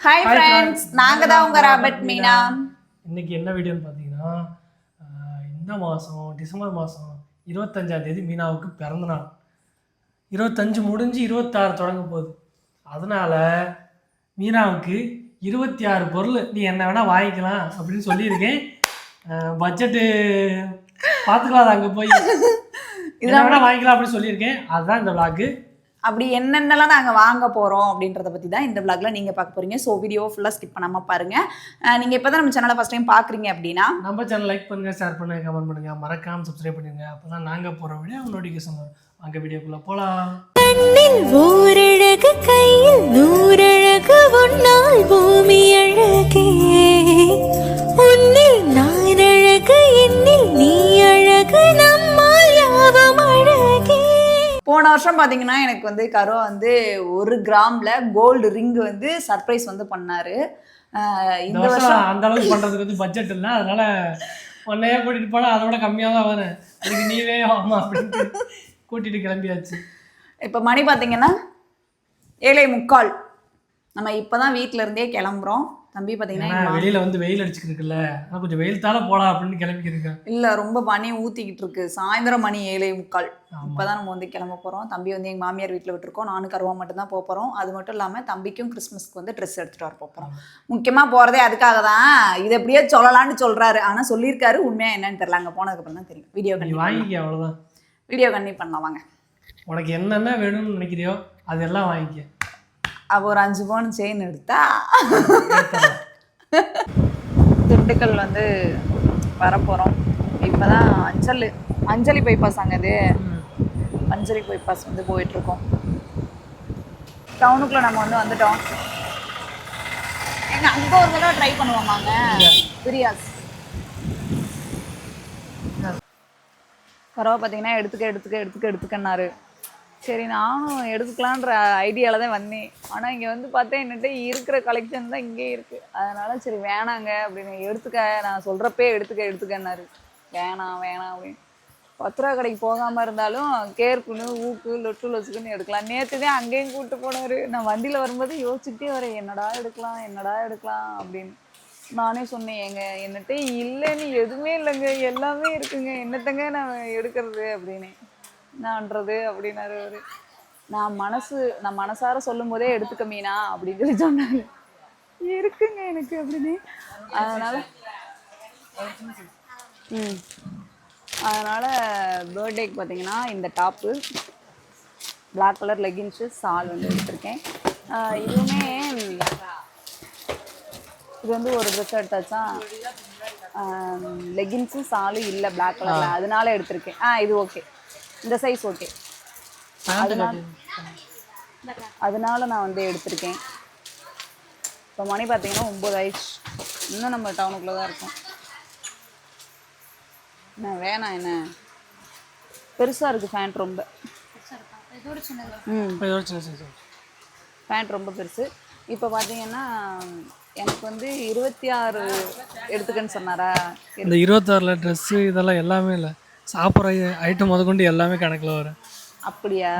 Hi friends நாங்க தான் உங்க ராபர்ட் மீனா. இன்னைக்கு என்ன வீடியோன்னு பார்த்தீங்கன்னா இந்த மாதம் டிசம்பர் மாதம் இருபத்தஞ்சாம் தேதி மீனாவுக்கு பிறந்த நாள். இருபத்தஞ்சு முடிஞ்சு இருபத்தாறு தொடங்க போகுது. அதனால மீனாவுக்கு இருபத்தி ஆறு பொருள் நீ என்ன வேணால் வாங்கிக்கலாம் அப்படின்னு சொல்லியிருக்கேன். பட்ஜெட்டு பார்த்துக்கலாம் அது அங்கே போய். என்ன வேணால் வாங்கிக்கலாம் அப்படின்னு சொல்லியிருக்கேன். அதுதான் இந்த விளாக்கு அப்படி என்னென்னலாம் நாங்க வாங்க போறோம் அப்படின்றத பத்தி தான் இந்த vlogல நீங்க பார்க்க போறீங்க. ஸோ வீடியோ ஃபுல்லா ஸ்கிப் பண்ணாம பாருங்க. அஹ் நீங்க இப்பதான் நம்ம சேனலை ஃபர்ஸ்ட் டைம் பாக்குறீங்க அப்படின்னா நம்ம சேனல் லைக் பண்ணுங்கள் ஷேர் பண்ணுங்கள் கமெண்ட் பண்ணுங்கள் மறக்காமல் சப்ஸ்கிரைப் பண்ணுங்க அப்போ தான் நாங்கள் போகிற வீடியோ நோட்டிஃபிகேஷன் வரும். வாங்க வீடியோக்குள்ளே போகலாம் கண்ணில் ஓரழகு கையில் போன வருஷம் பாத்தீங்கன்னா எனக்கு வந்து கரோ வந்து ஒரு கிராம்ல கோல்டு ரிங் வந்து சர்ப்ரைஸ் வந்து பண்ணாரு. இந்த வருஷம் அந்த அளவுக்கு பண்றதுக்கு வந்து பட்ஜெட் இல்லை. அதனால உன்னையே கூட்டிட்டு போனா அதோட கம்மியாக தான் வரும். அதுக்கு நீவே ஆமா அப்படின்ட்டு கூட்டிட்டு கிளம்பியாச்சு. இப்போ மணி பாத்தீங்கன்னா ஏழை முக்கால். நம்ம இப்பதான் வீட்ல இருந்தே கிளம்புறோம். தம்பி மா- வெளியில வந்து வெயில் அடிச்சுக்கிட்டு இருக்குல்ல ஆனால் கொஞ்சம் வெயில் தானே போலாம் அப்படின்னு கிளம்பிக்கிருக்கேன் இல்ல ரொம்ப பனி ஊத்திக்கிட்டு இருக்கு சாயந்தரம் மணி ஏழை முக்கால். ஆமா. இப்பதான் நம்ம வந்து கிளம்ப போறோம். தம்பி வந்து எங்க மாமியார் வீட்ல விட்டுருக்கோம். நானும் கருவா மட்டும் தான் போக போறோம். அது மட்டும் இல்லாம தம்பிக்கும் கிறிஸ்மஸ்க்கு வந்து ட்ரெஸ் எடுத்துட்டு வர போறோம். முக்கியமா போறதே அதுக்காக தான். இது எப்படியோ சொல்லலாம்னு சொல்றாரு. ஆனா சொல்லியிருக்காரு. உண்மையா என்னன்னு தெரியல. அங்க போனதுக்கு அப்புறம் தான் தெரியும். வீடியோ கண்டி வாங்கிக்க அவ்வளோதான் வீடியோ கண்டி பண்ணலாம். வாங்க. உனக்கு என்னென்ன வேணும்னு நினைக்கிறியோ அதெல்லாம் வாங்கிக்க. அவ ஒரு அஞ்சு பவுன் செயின் எடுத்தா. திண்டுக்கல் வந்து வரப்போகிறோம் இப்போ தான் அஞ்சலி அஞ்சலி பைபாஸ் அங்கே இது. அஞ்சலி பைபாஸ் வந்து போயிட்டுருக்கோம். டவுனுக்குள்ளே நம்ம வந்து வந்துட்டோம். எங்க அங்கே ஒரு தடவை ட்ரை பண்ணுவோமாங்க பிரியாஸ். பரவா பார்த்தீங்கன்னா எடுத்துக்க எடுத்துக்க எடுத்துக்க எடுத்துக்கன்னாரு. சரி நானும் எடுத்துக்கலான்ற ஐடியாவில் தான் வந்தேன். ஆனால் இங்கே வந்து பார்த்தா என்னட்ட இருக்கிற கலெக்ஷன் தான் இங்கேயே இருக்குது அதனால சரி வேணாங்க அப்படின்னு எடுத்துக்க நான் சொல்கிறப்பே எடுத்துக்க எடுத்துக்கன்னாரு. வேணாம் வேணாம் அப்படின்னு. பத்து ரூபா கடைக்கு போகாமல் இருந்தாலும் கேர்க்குன்னு ஊக்கு லொட்டு லொசுக்குன்னு எடுக்கலாம். நேற்று தான் அங்கேயும் கூப்பிட்டு போனார். நான் வண்டியில் வரும்போது யோசிச்சுட்டே வரேன் என்னடா எடுக்கலாம் என்னடா எடுக்கலாம் அப்படின்னு. நானே சொன்னேன் எங்க என்னட்ட இல்லைன்னு எதுவுமே இல்லைங்க. எல்லாமே இருக்குங்க. என்னத்தங்க நான் எடுக்கிறது? அப்படின்னு நான்றது அப்படின்னாரு அவரு. நான் மனசு நான் மனசார சொல்லும் போதே எடுத்துக்க மீனா அப்படின்னு சொல்லி சொன்னாரு. இருக்குங்க எனக்கு அப்படின்னு. அதனால ம். அதனால பர்த்டேக்கு பார்த்தீங்கன்னா இந்த டாப்பு Black கலர் லெகின்ஸு சால் வந்து எடுத்திருக்கேன். இதுவுமே இது வந்து ஒரு ட்ரெஸ் எடுத்தாச்சா? லெகின்ஸும் சாலும் இல்லை Black கலரில் அதனால எடுத்திருக்கேன். ஆ இது ஓகே இந்த சைஸ் ஓகே அதனால அதனால நான் வந்து எடுத்திருக்கேன். இப்போ மணி பார்த்தீங்கன்னா ஒம்பது ஆயிடுச்சு. இன்னும் நம்ம டவுனுக்குள்ளே தான் இருக்கோம். என்ன வேணாம் என்ன? பெருசாக இருக்குது ஃபேண்ட் ரொம்ப. ம். இதோட சின்ன சின்ன பேண்ட் ரொம்ப பெருசு. இப்போ பார்த்தீங்கன்னா எனக்கு வந்து இருபத்தி ஆறு எடுத்துக்கன்னு சொன்னாரா? இந்த இருபத்தாறில் ட்ரெஸ்ஸு இதெல்லாம் எல்லாமே இல்லை. சாப்பிட்ற ஐட்டம் முதற்கொண்டு எல்லாமே கணக்கில் வரும். அப்படியா?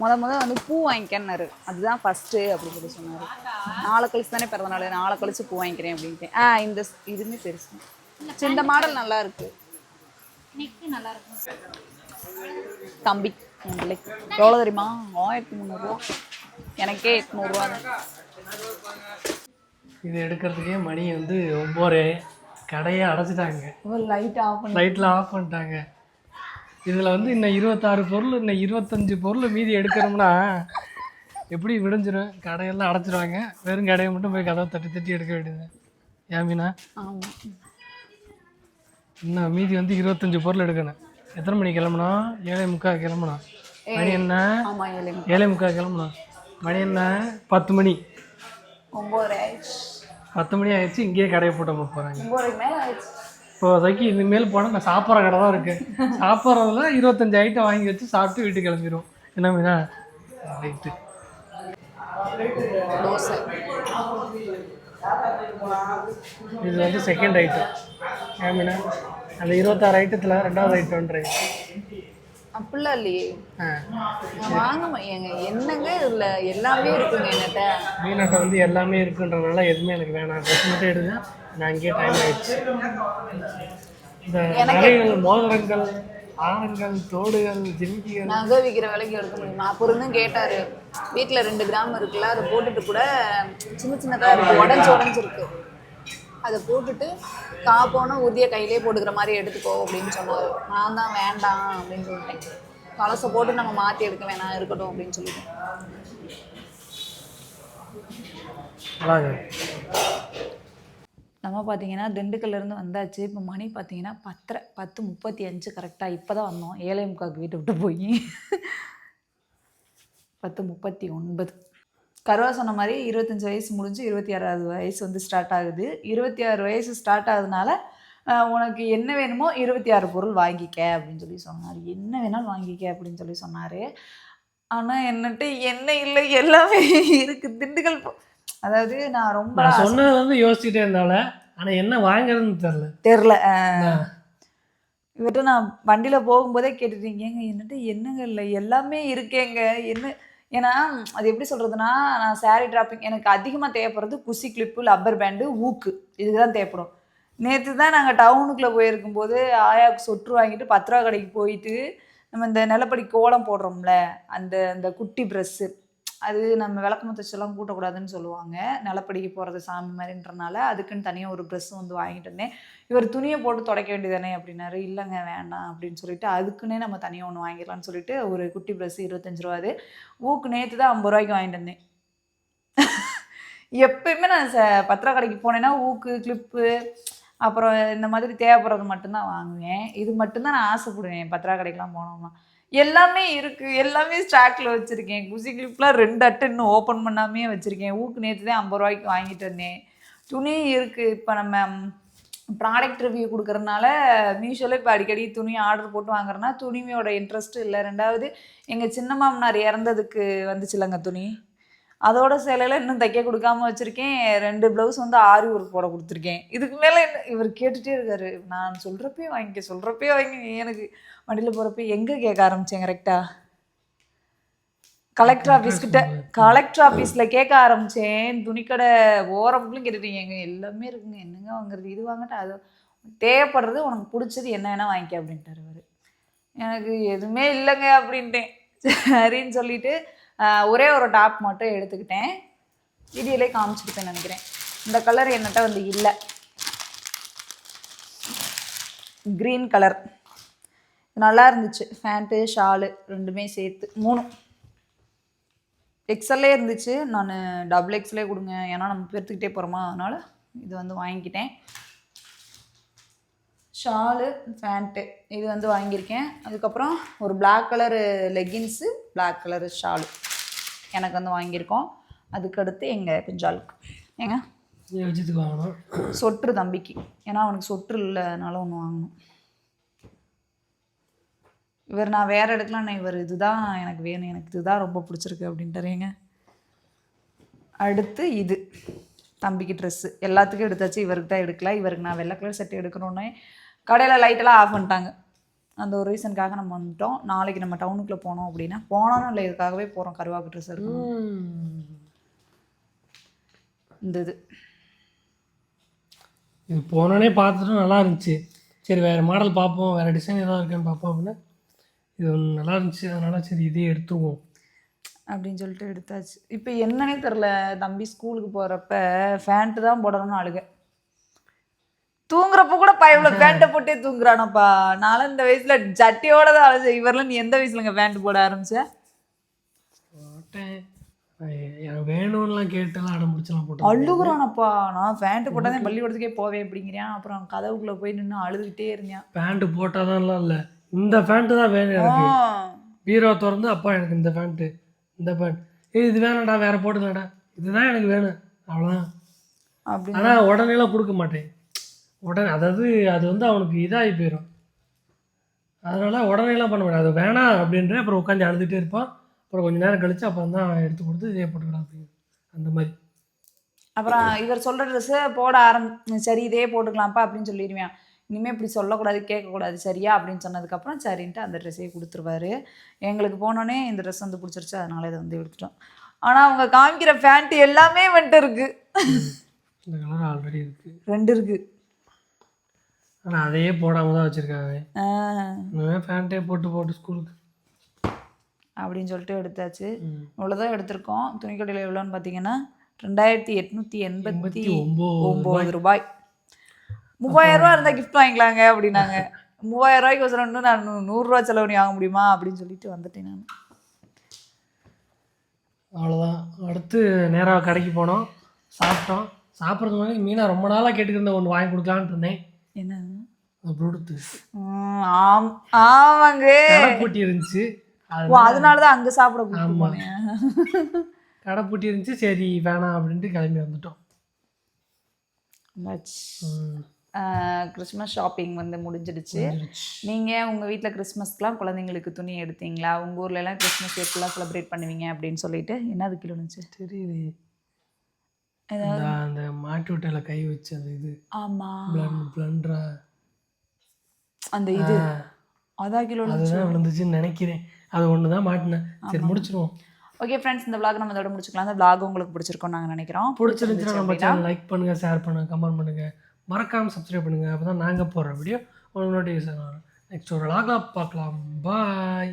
முத முத வந்து பூ வாங்கிக்கன்னாரு. அதுதான் ஃபஸ்ட்டு அப்படின்னு சொல்லி சொன்னார். நாளை கழிச்சு தானே பிறந்த நாள். நாளை கழிச்சு பூ வாங்கிக்கிறேன் அப்படின்ட்டு. ஆ இந்த இதுவுமே பெருசு. சரி, இந்த மாடல் நல்லா இருக்கு. தம்பி எவ்வளோ தெரியுமா? ஆயிரத்தி முந்நூறுரூவா எனக்கே எட்நூறுரூவா தான். இது எடுக்கிறதுக்கே மணி வந்து ஒம்போரே கடையை அடைச்சிட்டாங்க. லைட் ஆஃப் லைட்டில் ஆஃப் பண்ணிட்டாங்க. இதில் வந்து இன்னும் இருபத்தாறு பொருள் இன்னும் இருபத்தஞ்சு பொருள் மீதி எடுக்கிறோம்னா எப்படி விடிஞ்சிரும்? கடையெல்லாம் அடைச்சிருவாங்க. வெறும் கடையை மட்டும் போய் கதவை தட்டி தட்டி எடுக்க வேண்டியது ஏன் மீனா? ஆமாம் இன்னும் மீதி வந்து இருபத்தஞ்சு பொருள் எடுக்கணும். எத்தனை மணிக்கு கிளம்பணும்? ஏழை முக்கால் கிளம்பணும். மணி என்ன? ஏழு முக்கால். கிளம்பணும். மணி என்ன? பத்து மணி. ஒம்பது பத்து மணி ஆயிடுச்சு இங்கேயே கடையை போட்டு போகிறாங்க ஆயிடுச்சு. இப்போதைக்கு இனிமேல் போனால் நான் சாப்பிட்ற கடை தான் இருக்கு. சாப்பிட்றதுல இருபத்தஞ்சு ஐட்டம் வாங்கி வச்சு சாப்பிட்டு வீட்டுக்கு கிளம்பிடுவோம் என்ன மீனா? ரைட்டு இது வந்து செகண்ட் ஐட்டம் ஏன் மீனா? அந்த இருபத்தாறு ஐட்டத்தில் ரெண்டாவது ஐட்டம்ன்ற அப்படிலாம் இல்லையே. வாங்கம்மா எங்க என்னங்க இதுல எல்லாமே இருக்குங்க என்னட்ட மீனாட்ட வந்து எல்லாமே இருக்குன்றனால எதுவுமே எனக்கு வேணாம். ட்ரெஸ் மட்டும் எடுங்க. நான் அங்கேயே டைம் ஆயிடுச்சு. இந்த நகைகள் மோதிரங்கள் ஆரங்கள் தோடுகள் ஜிமிக்கிகள். நகை விற்கிற விலைக்கு எடுக்க முடியுமா? அப்போ இருந்தும் கேட்டாரு. வீட்டுல ரெண்டு கிராம் இருக்குல்ல அதை போட்டுட்டு கூட சின்ன சின்னதா இருக்கு. உடஞ்சு உடஞ்சு இருக்கு அதை போட்டுட்டு காப்போன உறுதியை கையிலே போட்டுக்கிற மாதிரி எடுத்துக்கோ அப்படின்னு சொன்னாரு. நான் தான் வேண்டாம் அப்படின்னு சொல்லிட்டேன். பழசை போட்டு நம்ம மாத்தி எடுக்க வேணாம் இருக்கட்டும் அப்படின்னு சொல்லிட்டேன். நம்ம பார்த்தீங்கன்னா திண்டுக்கல்ல இருந்து வந்தாச்சு. இப்போ மணி பார்த்தீங்கன்னா பத்தரை பத்து முப்பத்தி அஞ்சு கரெக்டாக இப்போ தான் வந்தோம். ஏழை முக்காக்கு வீட்டை விட்டு போய். பத்து முப்பத்தி ஒன்பது. கருவா சொன்ன மாதிரி இருபத்தஞ்சி வயசு முடிஞ்சு இருபத்தி ஆறாவது வயசு வந்து ஸ்டார்ட் ஆகுது. இருபத்தி ஆறு வயசு ஸ்டார்ட் ஆகுதுனால உனக்கு என்ன வேணுமோ இருபத்தி ஆறு பொருள் வாங்கிக்க அப்படின்னு சொல்லி சொன்னார். என்ன வேணாலும் வாங்கிக்க அப்படின்னு சொல்லி சொன்னார். ஆனால் என்னட்டு என்ன இல்லை எல்லாமே இருக்குது திண்டுக்கல் அதாவது நான் ரொம்ப சொன்னது வந்து யோசிச்சுட்டே இருந்தால ஆனா என்ன வாங்குறதுன்னு தெரியல. தெரில இவர்கிட்ட நான் வண்டியில் போகும்போதே கேட்டுட்டீங்க என்னட்டு என்னங்க இல்லை? எல்லாமே இருக்கேங்க. என்ன ஏன்னா அது எப்படி சொல்கிறதுனா நான் சாரீ ட்ராப்பிங் எனக்கு அதிகமாக தேவைப்படுறது குசி கிளிப்பு லப்பர் பேண்டு ஊக்கு. இதுக்கு தான் தேவைப்படும். நேற்று தான் நாங்கள் டவுனுக்குள்ளே போயிருக்கும்போது ஆயாவுக்கு சொட்டு வாங்கிட்டு பத்து ரூபா கடைக்கு போயிட்டு நம்ம இந்த நிலப்படி கோலம் போடுறோம்ல அந்த அந்த குட்டி ப்ரெஸ்ஸு அது நம்ம விளக்கமத்த வச்செல்லாம் கூட்டக்கூடாதுன்னு சொல்லுவாங்க. நிலப்படிக்கு போகிறது சாமி மாதிரின்றனால அதுக்குன்னு தனியாக ஒரு ட்ரெஸ் வந்து வாங்கிட்டு வந்தேன். இவர் துணியை போட்டு துடைக்க வேண்டியதானே அப்படின்னாரு. இல்லைங்க வேண்டாம் அப்படின்னு சொல்லிட்டு அதுக்குன்னே நம்ம தனியாக ஒன்று வாங்கிடலாம்னு சொல்லிட்டு ஒரு குட்டி ப்ரெஸ் இருபத்தஞ்சு ரூபாது ஊக்கு நேற்று தான் ஐம்பது ரூபாய்க்கு வாங்கிட்டு வந்தேன். எப்பயுமே நான் ச பத்திர கடைக்கு போனேன்னா ஊக்கு கிளிப்பு அப்புறம் இந்த மாதிரி தேவைப்படுறது மட்டும்தான் வாங்குவேன். இது மட்டும்தான் நான் ஆசைப்படுவேன் பத்திரா கடைக்கெலாம் போனோம்னா. எல்லாமே இருக்குது எல்லாமே ஸ்டாக்ல வச்சுருக்கேன். குசி கிளிப்லாம் ரெண்டு அட்டை இன்னும் ஓப்பன் பண்ணாமே வச்சுருக்கேன். ஊக்கு நேற்று தான் ஐம்பது ரூபாய்க்கு வாங்கிட்டு வந்தேன். துணி இருக்குது இப்போ நம்ம ப்ராடக்ட் ரிவ்யூ கொடுக்குறதுனால மீஷோவில் இப்போ அடிக்கடி துணி ஆர்டர் போட்டு வாங்குறேன்னா துணியோட இன்ட்ரெஸ்ட்டு இல்லை. ரெண்டாவது எங்கள் சின்ன மாமனார் இறந்ததுக்கு வந்துச்சுலங்க துணி. அதோட சேலையில் இன்னும் தைக்க கொடுக்காம வச்சுருக்கேன். ரெண்டு ப்ளவுஸ் வந்து ஆரி ஒர்க் போட கொடுத்துருக்கேன். இதுக்கு மேலே என்ன இவர் கேட்டுகிட்டே இருக்காரு. நான் சொல்கிறப்பே வாங்கிக்க சொல்கிறப்பே வாங்கி எனக்கு வண்டியில் போகிறப்ப எங்கே கேட்க ஆரம்பித்தேன் கரெக்டாக கலெக்டர் ஆஃபீஸ் கிட்ட கலெக்டர் ஆஃபீஸில் கேட்க ஆரம்பித்தேன் துணிக்கடை ஓரம்லாம் கேட்டுட்டீங்க. எங்க எல்லாமே இருக்குங்க. என்னங்க வாங்குறது? இது வாங்கிட்டு அது தேவைப்படுறது உனக்கு பிடிச்சது என்ன வேணால் வாங்கிக்க அப்படின்ட்டு அவர். எனக்கு எதுவுமே இல்லைங்க அப்படின்ட்டேன். சரின்னு சொல்லிட்டு ஒரே ஒரு டாப் மட்டும் எடுத்துக்கிட்டேன். வீடியோலே காமிச்சிருப்பேன் நினைக்கிறேன். இந்த கலர் என்னட்ட வந்து இல்லை. க்ரீன் கலர் நல்லா இருந்துச்சு ஃபேண்ட்டு ஷாலு ரெண்டுமே சேர்த்து மூணு எக்ஸல்லே இருந்துச்சு. நான் டபுள் எக்ஸ்லே கொடுங்க. ஏன்னா நம்ம பெருத்துக்கிட்டே போகிறோமா அதனால் இது வந்து வாங்கிக்கிட்டேன். ஷாலு ஃபேண்ட்டு இது வந்து வாங்கியிருக்கேன். அதுக்கப்புறம் ஒரு Black colour leggings Black colour shawl எனக்கு வந்து வாங்கியிருக்கோம். அதுக்கடுத்து எங்கள் குஞ்சாலுக்கு ஏங்க? சொற்று தம்பிக்கு. ஏன்னா அவனுக்கு சொற்று இல்லை அதனால ஒன்று வாங்கணும். இவர் நான் வேறு எடுக்கலாம் நான் இவர் இதுதான் எனக்கு வேணும் எனக்கு இதுதான் ரொம்ப பிடிச்சிருக்கு அப்படின்ட்டுறீங்க அடுத்து இது தம்பிக்கு ட்ரெஸ்ஸு எல்லாத்துக்கும் எடுத்தாச்சு இவருக்கு தான் எடுக்கல. இவருக்கு நான் வெள்ளை கலர் செட்டு எடுக்கணுன்னே கடையில் லைட்டெல்லாம் ஆஃப் பண்ணிட்டாங்க. அந்த ஒரு ரீசனுக்காக நம்ம வந்துட்டோம். நாளைக்கு நம்ம டவுனுக்குள்ளே போனோம் அப்படின்னா போனாலும் இல்லை இதுக்காகவே போகிறோம் கருவாக்கு ட்ரெஸ் எடுக்கணும் இந்த இது. இது போனோடனே பார்த்துட்டு நல்லா இருந்துச்சு. சரி வேறு மாடல் பார்ப்போம் வேறு டிசைன் எதாவது இருக்கான்னு பார்ப்போம் அப்படின்னா. இது நல்லா இருந்துச்சு அதனால சரி இதே எடுத்துக்குவோம் அப்படின்னு சொல்லிட்டு எடுத்தாச்சு. இப்போ என்னன்னே தெரில தம்பி ஸ்கூலுக்கு போகிறப்ப ஃபேண்ட்டு தான் போடணும்னு அழுக. தூங்குறப்ப கூட பயவுல பேண்ட்டை போட்டே தூங்குறானப்பா. நானும் இந்த வயசுல ஜட்டியோட தான் அழைச்சேன் இவரெல்லாம் நீ எந்த வயசுலங்க பேண்ட் போட ஆரம்பிச்ச? வேணும்லாம் கேட்டெல்லாம் அடம் பிடிச்சலாம் போட்டேன் அழுகுறானப்பா. நான் பேண்ட் போட்டால் தான் பள்ளிக்கூடத்துக்கே போவேன் அப்படிங்கிறான் அப்புறம் கதவுக்குள்ள போய் நின்று அழுதுகிட்டே இருந்தேன் பேண்ட்டு போட்டாதான்லாம் இல்லை. இந்த பேண்ட்டு தான் வேணும் எனக்கு. பீரோ திறந்து அப்பா எனக்கு இந்த பேண்ட்டு இந்த பேண்ட் இது வேணாம்டா வேற போட்டுக்கலாம்டா. இதுதான் எனக்கு வேணும். அவ்வளோதான் ஆனால் உடனேலாம் கொடுக்க மாட்டேன். உடனே அதாவது அது வந்து அவனுக்கு இதாகி போயிடும் அதனால் உடனேலாம் பண்ண மாட்டேன். அது வேணாம் அப்படின்ற அப்புறம் உட்காந்து அழுதுகிட்டே இருப்பான். அப்புறம் கொஞ்ச நேரம் கழிச்சு அப்புறம் தான் எடுத்து கொடுத்து இதே போட்டுக்கலாம் அப்படின்னு அந்த மாதிரி. அப்புறம் இவர் சொல்கிற ட்ரெஸ்ஸை போட ஆரம் சரி இதே போட்டுக்கலாம்ப்பா அப்படின்னு சொல்லிடுவேன். இனிமேல் இப்படி சொல்லக்கூடாது கேட்கக்கூடாது சரியா? அப்படின்னு சொன்னதுக்கப்புறம் சரின்ட்டு அந்த ட்ரெஸ்ஸையே கொடுத்துருவாரு. எங்களுக்கு போனோடனே இந்த ட்ரெஸ் வந்து பிடிச்சிருச்சு அதனால இதை வந்து எடுத்துட்டோம் ஆனால் அவங்க காமிக்கிற பேண்ட் எல்லாமே வந்துட்டு இருக்கு. இந்த கலர் ஆல்ரெடி ரெண்டு இருக்கு. ஆனால் அதையே போடாமல் தான் வச்சுருக்காங்க. ஆ, இனிமேல் பேண்ட்டே போட்டு போட்டு ஸ்கூலுக்கு அப்படின்னு சொல்லிட்டு எடுத்தாச்சு. ம். இவ்வளோதான் எடுத்திருக்கோம். துணிக்கடையில் எவ்வளோன்னு பார்த்தீங்கன்னா ரெண்டாயிரத்தி எட்நூற்றி எண்பத்தி ஒம்பது ரூபாய். மூவாயிரம் ரூபா இருந்தால் கிஃப்ட் வாங்கிக்கலாங்க அப்படின்னாங்க. மூவாயிரம் ரூபாய்க்கு வசரம் இன்னும் நான் நூறுரூவா செலவு வாங்க முடியுமா அப்படின்னு சொல்லிட்டு வந்துட்டேன் நான். அவ்வளோதான் அடுத்து நேராக கடைக்கு போனோம். சாப்பிட்டோம். சாப்பிட்றது மாதிரி மீனா ரொம்ப நாளாக கேட்டுக்கிருந்த ஒன்று வாங்கி கொடுக்கலான்ட்டு இருந்தேன். என்ன ப்ளூடூத்து ம், ஆம் ஆமாங்க. பூட்டி இருந்துச்சு. அதனால தான் அங்கே சாப்பிட கூப்பிட்டு ஆமா. போனேன். கடை பூட்டி இருந்துச்சு. சரி வேணாம் அப்படின்ட்டு கிளம்பி வந்துட்டோம். கிறிஸ்மஸ் ஷாப்பிங் வந்து முடிஞ்சிடுச்சு. நீங்கள் உங்கள் வீட்டில் கிறிஸ்மஸ்க்குலாம் குழந்தைங்களுக்கு துணி எடுத்தீங்களா? உங்கள் ஊர்ல எல்லாம் கிறிஸ்மஸ் எப்படிலாம் செலிப்ரேட் பண்ணுவீங்க அப்படின்னு சொல்லிட்டு என்னது கிலோ இருந்துச்சு தெரியுது. ஏதாவது அந்த மாட்டு விட்டையில கை வச்சு அந்த இது. ஆமாம் பிளண்ட் பிளண்டரா அந்த இது. அதான் கிலோ அதுதான் விழுந்துச்சுன்னு நினைக்கிறேன். அது ஒன்று தான் மாட்டினேன். சரி முடிச்சிருவோம். ஓகே ஃப்ரெண்ட்ஸ் இந்த vlog நம்ம இதோட முடிச்சுக்கலாம். இந்த vlog உங்களுக்கு பிடிச்சிருக்கோம் நாங்கள் நினைக்கிறோம். பிடிச்சிருந்துச்சுன்னா நம்ம சேனல் லைக் பண்ணுங்க ஷேர் பண்ணுங்க கமெண்ட் பண்ணுங்க. மறக்காமல் சப்ஸ்கிரைப் பண்ணுங்கள் அப்போ தான் நாங்கள் போடுற வீடியோ உங்களுக்கு நோட்டிஃபிகேஷன் வரும். நெக்ஸ்ட் ஒரு லாகா பார்க்கலாம். பாய்